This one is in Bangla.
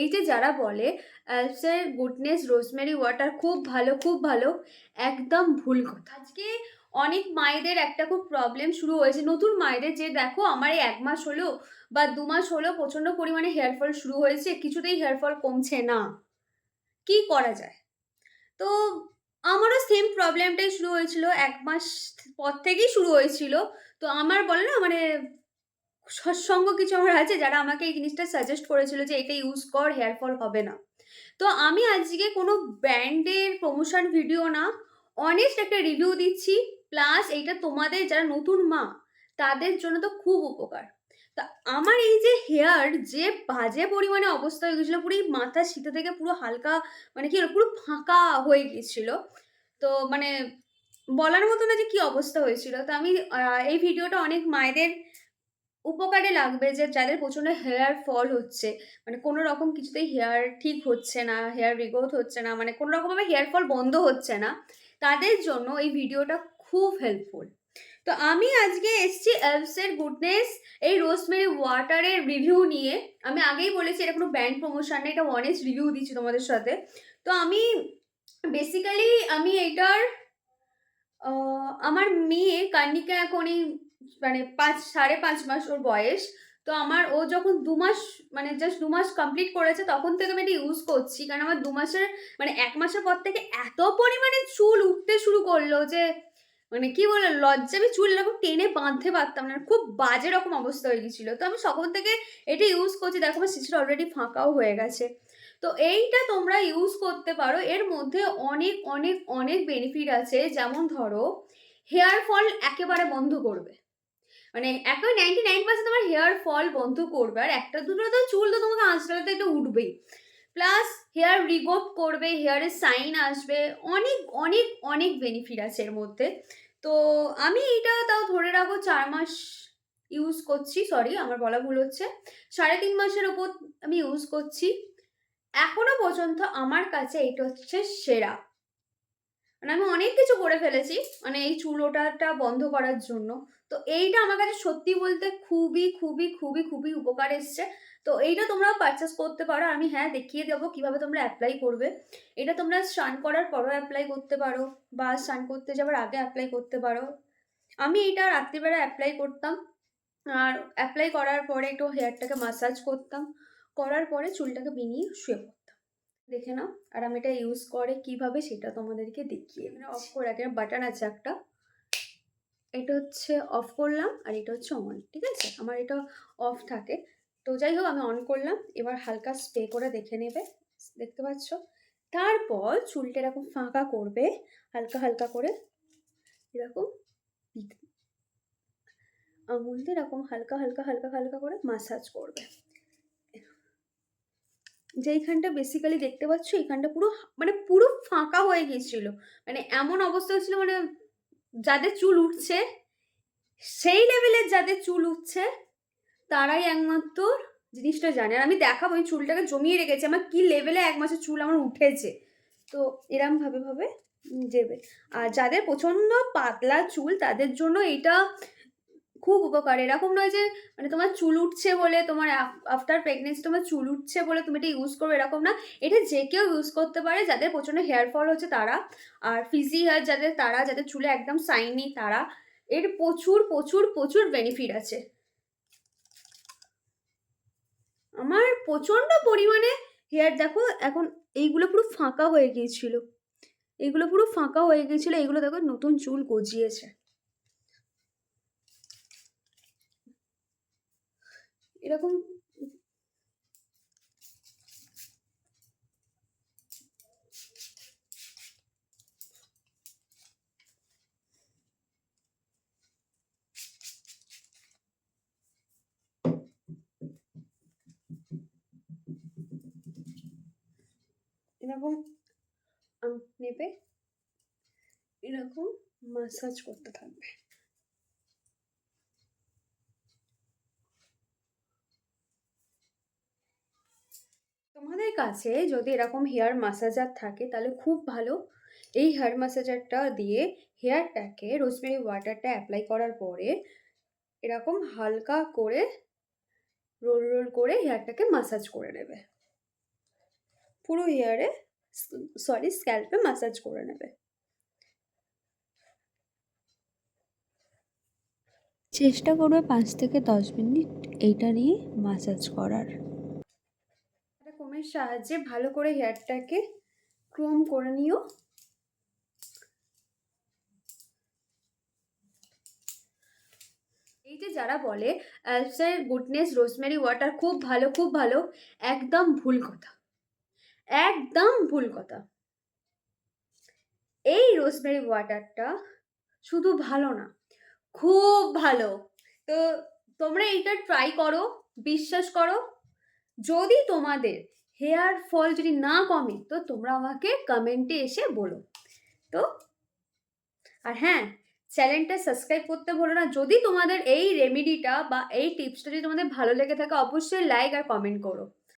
এই যে যারা বলে অ্যালসের গুডনেস, রোজমেরি ওয়াটার খুব ভালো খুব ভালো, একদম ভুল কথা। আজকে অনেক মায়েদের একটা খুব প্রবলেম শুরু হয়েছে। নতুন মায়েদের যে, দেখো, আমার এই এক মাস হলো বা দু মাস হলো প্রচণ্ড পরিমাণে হেয়ার ফল শুরু হয়েছে, কিছুতেই হেয়ার ফল কমছে না। কি করা যায়? তো আমারও সেম প্রবলেমটাই শুরু হয়েছিল। এক মাস পর থেকেই শুরু হয়েছিল। তো আমার বলে না মানে সৎসঙ্গ কিছু আমার আছে যারা আমাকে এই জিনিসটা সাজেস্ট করেছিল যে এটা ইউজ কর হেয়ার ফল হবে না। তো আমি আজকে কোনো ব্র্যান্ডের প্রমোশন ভিডিও না অনেস্ট একটা রিভিউ দিচ্ছি প্লাস এইটা তোমাদের যারা নতুন মা, তাদের জন্য তো খুব উপকার। তা আমার এই যে হেয়ার যে বাজে পরিমাণে অবস্থা হয়ে গেছিল, পুরো মাথা শীতে থেকে পুরো হালকা মানে কি পুরো ফাঁকা হয়ে গিয়েছিল তো মানে বলার মতো না যে কি অবস্থা হয়েছিল। তো আমি এই ভিডিওটা অনেক মায়েদের উপকারে লাগবে যে যাদের প্রচণ্ড হেয়ার ফল হচ্ছে। মানে কোনো রকম কিছুতেই হেয়ার ঠিক হচ্ছে না হেয়ার রিগ্রোথ হচ্ছে না মানে কোনো রকমভাবে হেয়ার ফল বন্ধ হচ্ছে না, তাদের জন্য এই ভিডিওটা খুব হেল্পফুল তো আমি আজকে এসছি এলসের গুডনেস, এই রোজমেরি ওয়াটারের রিভিউ নিয়ে। আমি আগেই বলেছি এটা কোনো ব্র্যান্ড প্রমোশন না, এটা অনেস্ট রিভিউ দিচ্ছি তোমাদের সাথে। তো আমি বেসিক্যালি আমি এটার আমার মেয়ে কার্নিকা এখন এই মানে পাঁচ, সাড়ে পাঁচ মাস ওর বয়স। তো আমার ও যখন দু মাস মানে জাস্ট দু মাস কমপ্লিট করেছে, তখন থেকে আমি এটা ইউজ করছি। কারণ আমার দু মাসের মানে এক মাসের পর থেকে এত পরিমাণে চুল উঠতে শুরু করল যে মানে কি বলে লজ্জা আমি চুল এরকম টেনে বাঁধতে পারতাম না। খুব বাজে রকম অবস্থা হয়ে গেছিল। তো আমি সকল থেকে এটা ইউজ করছি। দেখো আমার শিশুটা অলরেডি ফাঁকাও হয়ে গেছে। তো এইটা তোমরা ইউজ করতে পারো। এর মধ্যে অনেক অনেক অনেক বেনিফিট আছে। যেমন ধরো হেয়ার ফল একেবারে বন্ধ করবে। মানে একেবারে নাইনটি নাইন পার্সেন্ট তোমার হেয়ার ফল বন্ধ করবে আর একটা দুটো তো চুল তো তোমাকে আঁচড়াতে একটু উঠবেই। প্লাস হেয়ার রিগোপ করবে হেয়ারের সাইন আসবে। অনেক অনেক অনেক বেনিফিট আছে এর মধ্যে। তো আমি এইটা তাও ধরে রাখো, চার মাস ইউজ করছি সরি আমার বলা ভুল হচ্ছে। সাড়ে তিন মাসের ওপর আমি ইউজ করছি। এখনও পর্যন্ত আমার কাছে এটা হচ্ছে সেরা। মানে আমি অনেক কিছু করে ফেলেছি মানে এই চুল ওঠাটা বন্ধ করার জন্য। তো এইটা আমার কাছে সত্যি বলতে খুবই খুবই খুবই খুবই উপকার এসছে। তো এইটা তোমরা পারচেস করতে পারো। আমি হ্যাঁ দেখিয়ে দেবো কীভাবে তোমরা অ্যাপ্লাই করবে। এটা তোমরা স্নান করার পরও অ্যাপ্লাই করতে পারো বা স্নান করতে যাওয়ার আগে অ্যাপ্লাই করতে পারো। আমি এটা রাত্রিবেলা অ্যাপ্লাই করতাম। আর অ্যাপ্লাই করার পরে একটু হেয়ারটাকে মাসাজ করতাম। করার পরে চুলটাকে বিনিয়ে শুয়ে পড়তাম। দেখে নাও আর আমি এটা ইউজ করে কীভাবে সেটা তোমাদেরকে দেখিয়ে মানে অফ করে রাখি বাটন আছে একটা। এটা হচ্ছে অফ করলাম আর এটা হচ্ছে অন ঠিক আছে? আমার এটা অফ থাকে। তো যাই হোক আমি অন করলাম। এবার হালকা স্প্রে করে দেখে নেবে। দেখতে পাচ্ছ? তারপর চুলটা এরকম ফাঁকা করবে হালকা হালকা করে। এরকম আঙুল দিয়ে এরকম হালকা হালকা হালকা হালকা করে মাসাজ করবে। যেইখানটা বেসিক্যালি দেখতে পাচ্ছ, এইখানটা পুরো মানে পুরো ফাঁকা হয়ে গিয়েছিল। মানে এমন অবস্থা হচ্ছিল মানে যাদের চুল উঠছে, সেই লেভেলের যাদের চুল উঠছে, তারাই একমাত্র জিনিসটা জানে। আর আমি দেখাবো, এই চুলটাকে জমিয়ে রেখেছি। আমার কি লেভেলে এক মাসের চুল আমার উঠেছে? তো এরম ভাবে ভাবে দেবে। আর যাদের প্রচণ্ড পাতলা চুল, তাদের জন্য এটা খুব উপকার। এরকম নয় যে মানে তোমার চুল উঠছে বলে, তোমার আফটার প্রেগনেন্সি তোমার চুল উঠছে বলে তুমি এটা ইউজ করবে, এরকম না। এটা যে কেউ ইউজ করতে পারে, যাদের প্রচণ্ড হেয়ার ফল হচ্ছে তারা, আর ফিজি হেয়ার যাদের, তারা যাদের চুলে একদম সাইনি তারা, এর প্রচুর প্রচুর প্রচুর বেনিফিট আছে। আমার প্রচণ্ড পরিমাণে হেয়ার দেখো এখন এইগুলো পুরো ফাঁকা হয়ে গিয়েছিল। এইগুলো পুরো ফাঁকা হয়ে গিয়েছিল, এইগুলো দেখো নতুন চুল গজিয়েছে। এরকম এরকম নেবে এরকম মাসাজ করতে থাকবে তোমাদের কাছে যদি এরকম হেয়ার মাসাজার থাকে, তাহলে খুব ভালো। এই হেয়ার মাসাজারটা দিয়ে হেয়ারটাকে রোজমেরি ওয়াটারটা অ্যাপ্লাই করার পরে এরকম হালকা করে রোল রোল করে হেয়ারটাকে মাসাজ করে নেবে। পুরো হেয়ারে সরি স্ক্যাল্পে ম্যাসাজ করে নেবে। চেষ্টা করবে পাঁচ থেকে দশ মিনিট এইটা নিয়ে মাসাজ করার। একটা সাহায্যে ভালো করে হেয়ারটাকে ক্রোম করে নিও। এই যে যারা বলে অ্যালসার গুডনেস রোজমেরি ওয়াটার খুব ভালো খুব ভালো। একদম ভুল কথা। একদম ভুল কথা। এই রোজমেরি ওয়াটারটা শুধু ভালো না, খুব ভালো। তো তোমরা এইটা ট্রাই করো, বিশ্বাস করো। যদি তোমাদের হেয়ার ফল যদি না কমে, তো তোমরা আমাকে কমেন্টে এসে বলো। তো, আর হ্যাঁ চ্যানেলটা সাবস্ক্রাইব করতে ভুলো না। যদি তোমাদের এই রেমেডিটা বা এই টিপসটা যদি তোমাদের ভালো লেগে থাকে, অবশ্যই লাইক আর কমেন্ট করো।